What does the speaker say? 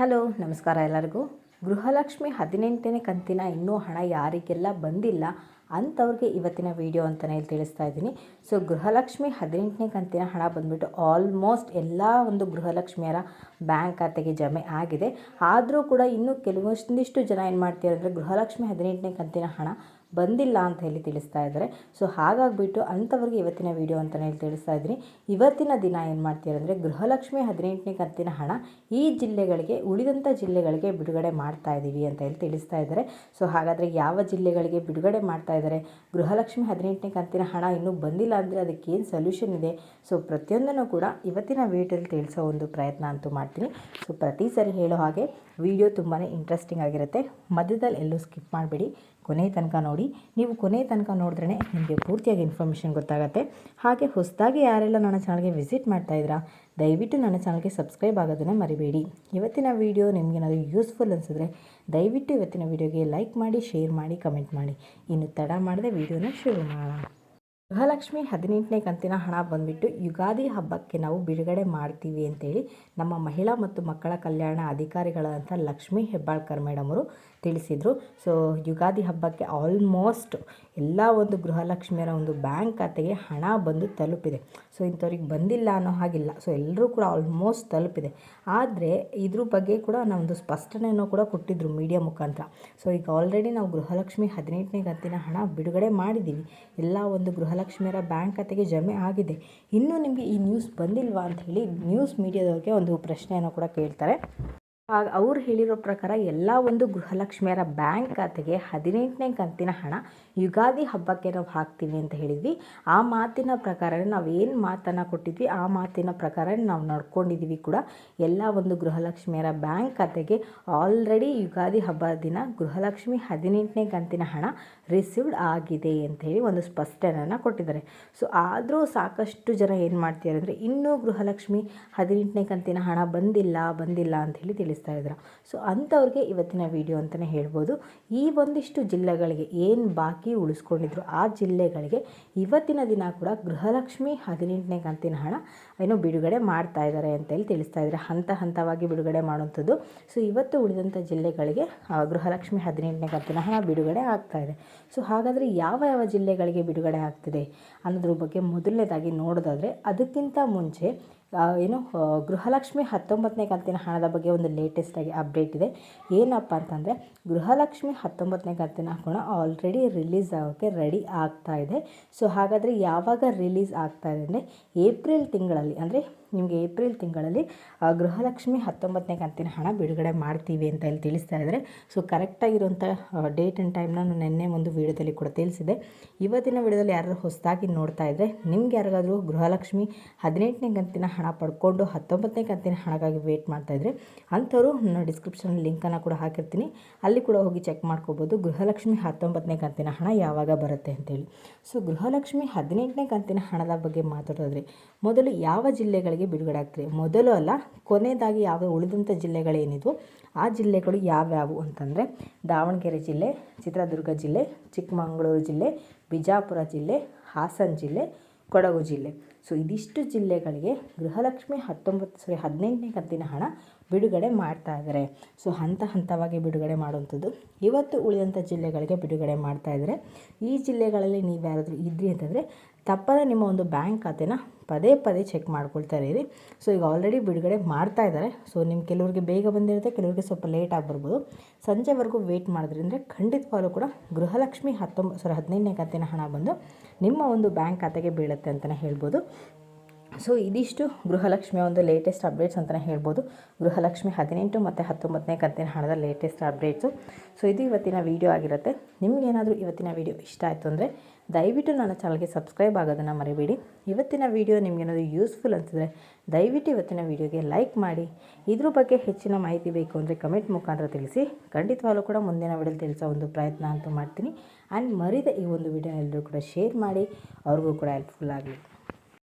Hello, ನಮಸ್ಕಾರ ಎಲ್ಲರಿಗೂ. ಗೃಹಲಕ್ಷ್ಮಿ ಹದಿನೆಂಟನೇ ಕಂತಿನ ಇನ್ನೂ ಹಣ ಯಾರಿಗೆಲ್ಲ ಬಂದಿಲ್ಲ ಅಂಥವ್ರಿಗೆ ಇವತ್ತಿನ ವಿಡಿಯೋ ಅಂತಲೇ ತಿಳಿಸ್ತಾ ಇದ್ದೀನಿ. ಸೊ, ಗೃಹಲಕ್ಷ್ಮಿ ಹದಿನೆಂಟನೇ ಕಂತಿನ ಹಣ ಬಂದುಬಿಟ್ಟು ಆಲ್ಮೋಸ್ಟ್ ಎಲ್ಲ ಒಂದು ಗೃಹಲಕ್ಷ್ಮಿಯರ ಬ್ಯಾಂಕ್ ಖಾತೆಗೆ ಜಮೆ ಆಗಿದೆ. ಆದರೂ ಕೂಡ ಇನ್ನೂ ಕೆಲವೊಂದಿಷ್ಟು ಜನ ಏನು ಮಾಡ್ತೀರಂದರೆ ಗೃಹಲಕ್ಷ್ಮಿ ಹದಿನೆಂಟನೇ ಕಂತಿನ ಹಣ ಬಂದಿಲ್ಲ ಅಂತ ಹೇಳಿ ತಿಳಿಸ್ತಾ ಇದ್ದಾರೆ. ಸೊ ಹಾಗಾಗಿಬಿಟ್ಟು ಅಂಥವ್ರಿಗೆ ಇವತ್ತಿನ ವಿಡಿಯೋ ಅಂತಲೇ ಹೇಳಿ ತಿಳಿಸ್ತಾ ಇದ್ದೀನಿ. ಇವತ್ತಿನ ದಿನ ಏನು ಮಾಡ್ತೀರ ಅಂದರೆ ಗೃಹಲಕ್ಷ್ಮಿ ಹದಿನೆಂಟನೇ ಕಂತಿನ ಹಣ ಈ ಜಿಲ್ಲೆಗಳಿಗೆ, ಉಳಿದಂಥ ಜಿಲ್ಲೆಗಳಿಗೆ ಬಿಡುಗಡೆ ಮಾಡ್ತಾ ಇದ್ದೀವಿ ಅಂತ ಹೇಳಿ ತಿಳಿಸ್ತಾ ಇದ್ದಾರೆ. ಸೊ ಹಾಗಾದರೆ ಯಾವ ಜಿಲ್ಲೆಗಳಿಗೆ ಬಿಡುಗಡೆ ಮಾಡ್ತಾ ಇದ್ದಾರೆ? ಗೃಹಲಕ್ಷ್ಮಿ ಹದಿನೆಂಟನೇ ಕಂತಿನ ಹಣ ಇನ್ನೂ ಬಂದಿಲ್ಲ ಅಂದರೆ ಏನು ಸೊಲ್ಯೂಷನ್ ಇದೆ? ಸೊ ಪ್ರತಿಯೊಂದನ್ನು ಕೂಡ ಇವತ್ತಿನ ವೀಡಿಯೋದಲ್ಲಿ ತಿಳಿಸೋ ಒಂದು ಪ್ರಯತ್ನ ಅಂತೂ ಮಾಡ್ತೀನಿ. ಸೊ ಪ್ರತಿ ಸರಿ ಹೇಳೋ ಹಾಗೆ ವಿಡಿಯೋ ತುಂಬಾ ಇಂಟ್ರೆಸ್ಟಿಂಗ್ ಆಗಿರುತ್ತೆ. ಮಧ್ಯದಲ್ಲಿ ಎಲ್ಲೂ ಸ್ಕಿಪ್ ಮಾಡಬೇಡಿ. ಕೊನೆ ತನಕ ನೋಡಿ. ನೀವು ಕೊನೆ ತನಕ ನೋಡಿದ್ರೆ ನಿಮಗೆ ಪೂರ್ತಿಯಾಗಿ ಇನ್ಫಾರ್ಮೇಷನ್ ಗೊತ್ತಾಗುತ್ತೆ. ಹಾಗೆ ಹೊಸದಾಗಿ ಯಾರೆಲ್ಲ ನನ್ನ ಚಾನಲ್ಗೆ ವಿಸಿಟ್ ಮಾಡ್ತಾ ಇದ್ದೀರಾ ದಯವಿಟ್ಟು ನನ್ನ ಚಾನಲ್ಗೆ ಸಬ್ಸ್ಕ್ರೈಬ್ ಆಗೋದನ್ನು ಮರಿಬೇಡಿ. ಇವತ್ತಿನ ವೀಡಿಯೋ ನಿಮಗೇನಾದರೂ ಯೂಸ್ಫುಲ್ ಅನಿಸಿದ್ರೆ ದಯವಿಟ್ಟು ಇವತ್ತಿನ ವೀಡಿಯೋಗೆ ಲೈಕ್ ಮಾಡಿ ಶೇರ್ ಮಾಡಿ ಕಮೆಂಟ್ ಮಾಡಿ. ಇನ್ನು ತಡ ಮಾಡದೆ ವೀಡಿಯೋನ ಶುರು ಮಾಡೋಣ. ಗೃಹಲಕ್ಷ್ಮಿ ಹದಿನೆಂಟನೇ ಕಂತಿನ ಹಣ ಬಂದುಬಿಟ್ಟು ಯುಗಾದಿ ಹಬ್ಬಕ್ಕೆ ನಾವು ಬಿಡುಗಡೆ ಮಾಡ್ತೀವಿ ಅಂತೇಳಿ ನಮ್ಮ ಮಹಿಳಾ ಮತ್ತು ಮಕ್ಕಳ ಕಲ್ಯಾಣ ಅಧಿಕಾರಿಗಳಾದಂಥ ಲಕ್ಷ್ಮೀ ಹೆಬ್ಬಾಳ್ಕರ್ ಮೇಡಮ್ ಅವರು ತಿಳಿಸಿದರು. ಸೊ ಯುಗಾದಿ ಹಬ್ಬಕ್ಕೆ ಆಲ್ಮೋಸ್ಟ್ ಎಲ್ಲ ಒಂದು ಗೃಹಲಕ್ಷ್ಮಿಯರ ಒಂದು ಬ್ಯಾಂಕ್ ಖಾತೆಗೆ ಹಣ ಬಂದು ತಲುಪಿದೆ. ಸೊ ಇಂಥವ್ರಿಗೆ ಬಂದಿಲ್ಲ ಅನ್ನೋ ಹಾಗಿಲ್ಲ. ಸೊ ಎಲ್ಲರೂ ಕೂಡ ಆಲ್ಮೋಸ್ಟ್ ತಲುಪಿದೆ. ಆದರೆ, ಇದ್ರ ಬಗ್ಗೆ ಕೂಡ ನಾವೊಂದು ಸ್ಪಷ್ಟನೆಯನ್ನು ಕೂಡ ಕೊಟ್ಟಿದ್ದರು ಮೀಡಿಯಾ ಮುಖಾಂತರ. ಸೊ ಈಗ ಆಲ್ರೆಡಿ ನಾವು ಗೃಹಲಕ್ಷ್ಮಿ ಹದಿನೆಂಟನೇ ಕಂತಿನ ಹಣ ಬಿಡುಗಡೆ ಮಾಡಿದ್ದೀವಿ ಎಲ್ಲ ಒಂದು ಗೃಹಲಕ್ಷ್ಮಿಯರ ಬ್ಯಾಂಕ್ ಖಾತೆಗೆ ಜಮೆ ಆಗಿದೆ. ಇನ್ನೂ ನಿಮಗೆ ಈ ನ್ಯೂಸ್ ಬಂದಿಲ್ವಾ ಅಂತ ಹೇಳಿ ನ್ಯೂಸ್ ಮೀಡಿಯಾದವ್ರಿಗೆ ಒಂದು ಪ್ರಶ್ನೆಯನ್ನು ಕೂಡ ಕೇಳ್ತಾರೆ. ಆಗ ಅವ್ರು ಹೇಳಿರೋ ಪ್ರಕಾರ ಎಲ್ಲ ಒಂದು ಗೃಹಲಕ್ಷ್ಮಿಯರ ಬ್ಯಾಂಕ್ ಖಾತೆಗೆ ಹದಿನೆಂಟನೇ ಕಂತಿನ ಹಣ ಯುಗಾದಿ ಹಬ್ಬಕ್ಕೆ ನಾವು ಹಾಕ್ತೀವಿ ಅಂತ ಹೇಳಿದ್ವಿ. ಆ ಮಾತಿನ ಪ್ರಕಾರ ನಾವು ಏನು ಮಾತನ್ನು ಕೊಟ್ಟಿದ್ವಿ, ಆ ಮಾತಿನ ಪ್ರಕಾರ ನಾವು ನಡ್ಕೊಂಡಿದ್ದೀವಿ ಕೂಡ. ಎಲ್ಲ ಒಂದು ಗೃಹಲಕ್ಷ್ಮಿಯರ ಬ್ಯಾಂಕ್ ಖಾತೆಗೆ ಆಲ್ರೆಡಿ ಯುಗಾದಿ ಹಬ್ಬದ ದಿನ ಗೃಹಲಕ್ಷ್ಮಿ ಹದಿನೆಂಟನೇ ಕಂತಿನ ಹಣ ರಿಸೀವ್ಡ್ ಆಗಿದೆ ಅಂತ ಹೇಳಿ ಒಂದು ಸ್ಪಷ್ಟನೆಯನ್ನು ಕೊಟ್ಟಿದ್ದಾರೆ. ಸೊ ಆದರೂ ಸಾಕಷ್ಟು ಜನ ಏನು ಮಾಡ್ತಿದ್ದಾರೆ ಅಂದರೆ, ಇನ್ನೂ ಗೃಹಲಕ್ಷ್ಮಿ ಹದಿನೆಂಟನೇ ಕಂತಿನ ಹಣ ಬಂದಿಲ್ಲ ಬಂದಿಲ್ಲ ಅಂತ ಹೇಳಿ ತಿಳಿಸ್ತಾರೆ ತಿಳಿಸ್ತಾ ಇದ್ರು. ಸೊ ಅಂಥವ್ರಿಗೆ ಇವತ್ತಿನ ವಿಡಿಯೋ ಅಂತಲೇ ಹೇಳ್ಬೋದು. ಈ ಒಂದಿಷ್ಟು ಜಿಲ್ಲೆಗಳಿಗೆ ಏನು ಬಾಕಿ ಉಳಿಸ್ಕೊಂಡಿದ್ರು ಆ ಜಿಲ್ಲೆಗಳಿಗೆ ಇವತ್ತಿನ ದಿನ ಕೂಡ ಗೃಹಲಕ್ಷ್ಮಿ ಹದಿನೆಂಟನೇ ಕಂತಿನ ಹಣ ಏನು ಬಿಡುಗಡೆ ಮಾಡ್ತಾ ಇದ್ದಾರೆ ಅಂತೇಳಿ ತಿಳಿಸ್ತಾ ಇದ್ದಾರೆ. ಹಂತ ಹಂತವಾಗಿ ಬಿಡುಗಡೆ ಮಾಡುವಂಥದ್ದು. ಸೊ ಇವತ್ತು ಉಳಿದಂಥ ಜಿಲ್ಲೆಗಳಿಗೆ ಗೃಹಲಕ್ಷ್ಮಿ ಹದಿನೆಂಟನೇ ಕಂತಿನ ಹಣ ಬಿಡುಗಡೆ ಆಗ್ತಾ ಇದೆ. ಸೊ ಹಾಗಾದರೆ ಯಾವ ಯಾವ ಜಿಲ್ಲೆಗಳಿಗೆ ಬಿಡುಗಡೆ ಆಗ್ತಿದೆ ಅನ್ನೋದ್ರ ಬಗ್ಗೆ ಮೊದಲನೇದಾಗಿ ನೋಡೋದಾದರೆ, ಅದಕ್ಕಿಂತ ಮುಂಚೆ ಏನು ಗೃಹಲಕ್ಷ್ಮಿ ಹತ್ತೊಂಬತ್ತನೇ ಕಂತಿನ ಹಣದ ಬಗ್ಗೆ ಒಂದು ಲೇಟೆಸ್ಟಾಗಿ ಅಪ್ಡೇಟ್ ಇದೆ. ಏನಪ್ಪ ಅಂತಂದರೆ, ಗೃಹಲಕ್ಷ್ಮಿ ಹತ್ತೊಂಬತ್ತನೇ ಕಂತಿನ ಹಣ ಆಲ್ರೆಡಿ ರಿಲೀಸ್ ಆಗೋಕ್ಕೆ ರೆಡಿ ಆಗ್ತಾ ಇದೆ. ಸೊ ಹಾಗಾದರೆ ಯಾವಾಗ ರಿಲೀಸ್ ಆಗ್ತಾ ಇದೆ ಅಂದರೆ, ಏಪ್ರಿಲ್ ತಿಂಗಳಲ್ಲಿ ಅಂದರೆ ನಿಮಗೆ ಏಪ್ರಿಲ್ ತಿಂಗಳಲ್ಲಿ ಗೃಹಲಕ್ಷ್ಮಿ ಹತ್ತೊಂಬತ್ತನೇ ಕಂತಿನ ಹಣ ಬಿಡುಗಡೆ ಮಾಡ್ತೀವಿ ಅಂತ ಇಲ್ಲಿ ತಿಳಿಸ್ತಾ ಇದ್ದಾರೆ ಸೊ ಕರೆಕ್ಟಾಗಿರುವಂಥ ಡೇಟ್ ಆ್ಯಂಡ್ ಟೈಮ್ನ ನಾನು ನಿನ್ನೆ ಒಂದು ವೀಡಿಯೋದಲ್ಲಿ ಕೂಡ ತಿಳಿಸಿದೆ. ಇವತ್ತಿನ ವೀಡಿಯೋದಲ್ಲಿ ಯಾರಾದರೂ ಹೊಸದಾಗಿ ನೋಡ್ತಾ ಇದ್ದರೆ ನಿಮ್ಗೆ ಯಾರಿಗಾದರೂ ಗೃಹಲಕ್ಷ್ಮಿ ಹದಿನೆಂಟನೇ ಕಂತಿನ ಹಣ ಪಡ್ಕೊಂಡು ಹತ್ತೊಂಬತ್ತನೇ ಕಂತಿನ ಹಣಕ್ಕಾಗಿ ವೇಟ್ ಮಾಡ್ತಾಯಿದ್ರೆ ಅಂಥವ್ರು ನಾನು ಡಿಸ್ಕ್ರಿಪ್ಷನ್ ಲಿಂಕನ್ನು ಕೂಡ ಹಾಕಿರ್ತೀನಿ. ಅಲ್ಲಿ ಕೂಡ ಹೋಗಿ ಚೆಕ್ ಮಾಡ್ಕೋಬೋದು, ಗೃಹಲಕ್ಷ್ಮಿ ಹತ್ತೊಂಬತ್ತನೇ ಕಂತಿನ ಹಣ ಯಾವಾಗ ಬರುತ್ತೆ ಅಂತೇಳಿ. ಸೊ ಗೃಹಲಕ್ಷ್ಮಿ ಹದಿನೆಂಟನೇ ಕಂತಿನ ಹಣದ ಬಗ್ಗೆ ಮಾತಾಡೋದ್ರೆ ಮೊದಲು ಯಾವ ಜಿಲ್ಲೆಗಳಿಗೆ ಬಿಡುಗಡೆ ಮೊದಲು ಅಲ್ಲ, ಕೊನೆಯದಾಗಿ ಯಾವ ಉಳಿದಂಥ ಜಿಲ್ಲೆಗಳೇನಿದ್ವು ಆ ಜಿಲ್ಲೆಗಳು ಯಾವ್ಯಾವು ಅಂತಂದರೆ, ದಾವಣಗೆರೆ ಜಿಲ್ಲೆ, ಚಿತ್ರದುರ್ಗ ಜಿಲ್ಲೆ, ಚಿಕ್ಕಮಗಳೂರು ಜಿಲ್ಲೆ, ಬಿಜಾಪುರ ಜಿಲ್ಲೆ, ಹಾಸನ ಜಿಲ್ಲೆ, ಕೊಡಗು ಜಿಲ್ಲೆ. ಸೊ ಇದಿಷ್ಟು ಜಿಲ್ಲೆಗಳಿಗೆ ಗೃಹಲಕ್ಷ್ಮಿ ಹತ್ತೊಂಬತ್ತು ಸಾರಿ ಹದಿನೆಂಟನೇ ಕಂತಿನ ಹಣ ಬಿಡುಗಡೆ ಮಾಡ್ತಾ ಇದ್ದಾರೆ ಸೊ, ಹಂತ ಹಂತವಾಗಿ ಬಿಡುಗಡೆ ಮಾಡುವಂಥದ್ದು. ಇವತ್ತು ಉಳಿದಂಥ ಜಿಲ್ಲೆಗಳಿಗೆ ಬಿಡುಗಡೆ ಮಾಡ್ತಾ ಇದ್ದಾರೆ ಈ ಜಿಲ್ಲೆಗಳಲ್ಲಿ ನೀವು ಯಾರಾದರೂ ಇದ್ರಿ ಅಂತಂದರೆ, ತಪ್ಪದೇ ನಿಮ್ಮ ಒಂದು ಬ್ಯಾಂಕ್ ಖಾತೆನ ಪದೇ ಪದೇ ಚೆಕ್ ಮಾಡ್ಕೊಳ್ತಾ ಇರಿ. ಸೊ, ಈಗ ಆಲ್ರೆಡಿ ಬಿಡುಗಡೆ ಮಾಡ್ತಾ ಇದ್ದಾರೆ ಸೊ ನಿಮ್ಮ ಕೆಲವರಿಗೆ ಬೇಗ ಬಂದಿರುತ್ತೆ, ಕೆಲವರಿಗೆ ಸ್ವಲ್ಪ ಲೇಟ್ ಆಗಿ ಬರ್ಬೋದು. ಸಂಜೆವರೆಗೂ ವೆಯ್ಟ್ ಅಂದರೆ ಖಂಡಿತವಾಗ್ಲೂ ಕೂಡ ಗೃಹಲಕ್ಷ್ಮಿ ಹತ್ತೊಂಬತ್ತು ಸಾವಿರ ಹದಿನೈದನೇ ಕಂತಿನ ಹಣ ಬಂದು ನಿಮ್ಮ ಒಂದು ಬ್ಯಾಂಕ್ ಖಾತೆಗೆ ಬೀಳುತ್ತೆ ಅಂತಲೇ ಹೇಳ್ಬೋದು. ಸೊ ಇದಿಷ್ಟು ಗೃಹಲಕ್ಷ್ಮಿಯ ಒಂದು ಲೇಟೆಸ್ಟ್ ಅಪ್ಡೇಟ್ಸ್ ಅಂತಲೇ ಹೇಳ್ಬೋದು. ಗೃಹಲಕ್ಷ್ಮಿ ಹದಿನೆಂಟು ಮತ್ತು ಹತ್ತೊಂಬತ್ತನೇ ಕಂತಿನ ಹಣದ ಲೇಟೆಸ್ಟ್ ಅಪ್ಡೇಟ್ಸು ಸೊ ಇದು ಇವತ್ತಿನ ವೀಡಿಯೋ ಆಗಿರುತ್ತೆ. ನಿಮಗೇನಾದರೂ ಇವತ್ತಿನ ವೀಡಿಯೋ ಇಷ್ಟ ಆಯಿತು ಅಂದರೆ ದಯವಿಟ್ಟು ನನ್ನ ಚಾನಲ್ಗೆ ಸಬ್ಸ್ಕ್ರೈಬ್ ಆಗೋದನ್ನು ಮರಿಬೇಡಿ. ಇವತ್ತಿನ ವೀಡಿಯೋ ನಿಮಗೇನಾದರೂ ಯೂಸ್ಫುಲ್ ಅನಿಸಿದ್ರೆ ದಯವಿಟ್ಟು ಇವತ್ತಿನ ವೀಡಿಯೋಗೆ ಲೈಕ್ ಮಾಡಿ. ಇದ್ರ ಬಗ್ಗೆ ಹೆಚ್ಚಿನ ಮಾಹಿತಿ ಬೇಕು ಅಂದರೆ ಕಮೆಂಟ್ ಮುಖಾಂತರ ತಿಳಿಸಿ. ಖಂಡಿತವಾಗಲೂ ಕೂಡ ಮುಂದಿನ ವಿಡಿಯೋಲಿ ತಿಳಿಸೋ ಒಂದು ಪ್ರಯತ್ನ ಅಂತೂ ಮಾಡ್ತೀನಿ. ಆ್ಯಂಡ್ ಮರಿದ ಈ ಒಂದು ವಿಡಿಯೋ ಎಲ್ಲರೂ ಕೂಡ ಶೇರ್ ಮಾಡಿ. ಅವ್ರಿಗೂ ಕೂಡ ಹೆಲ್ಪ್ಫುಲ್ ಆಗಲಿ.